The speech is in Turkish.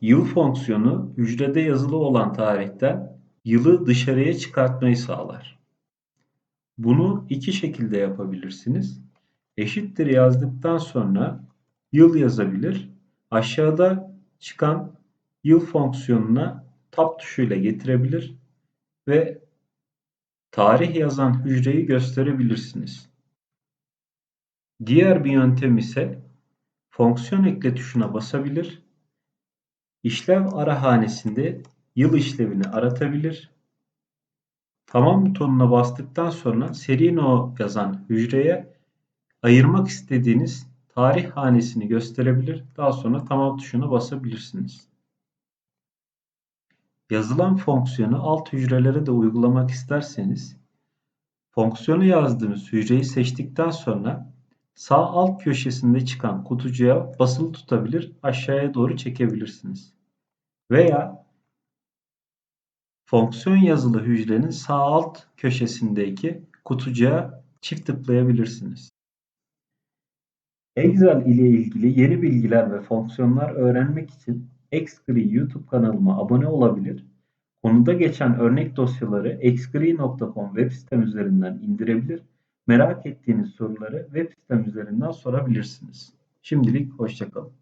Yıl fonksiyonu hücrede yazılı olan tarihten yılı dışarıya çıkartmayı sağlar. Bunu iki şekilde yapabilirsiniz. Eşittir yazdıktan sonra yıl yazabilir. Aşağıda çıkan yıl fonksiyonuna tab tuşuyla getirebilir ve tarih yazan hücreyi gösterebilirsiniz. Diğer bir yöntem ise fonksiyon ekle tuşuna basabilir. İşlev ara hanesinde yıl işlevini aratabilir. Tamam butonuna bastıktan sonra seri no yazan hücreye ayırmak istediğiniz tarih hanesini gösterebilir. Daha sonra tamam tuşuna basabilirsiniz. Yazılan fonksiyonu alt hücrelere de uygulamak isterseniz fonksiyonu yazdığınız hücreyi seçtikten sonra sağ alt köşesinde çıkan kutucuğa basılı tutabilir, aşağıya doğru çekebilirsiniz. Veya fonksiyon yazılı hücrenin sağ alt köşesindeki kutucuğa çift tıklayabilirsiniz. Excel ile ilgili yeni bilgiler ve fonksiyonlar öğrenmek için Xgri YouTube kanalıma abone olabilir, konuda geçen örnek dosyaları xgri.com web sitem üzerinden indirebilir, merak ettiğiniz soruları web sitem üzerinden sorabilirsiniz. Şimdilik hoşçakalın.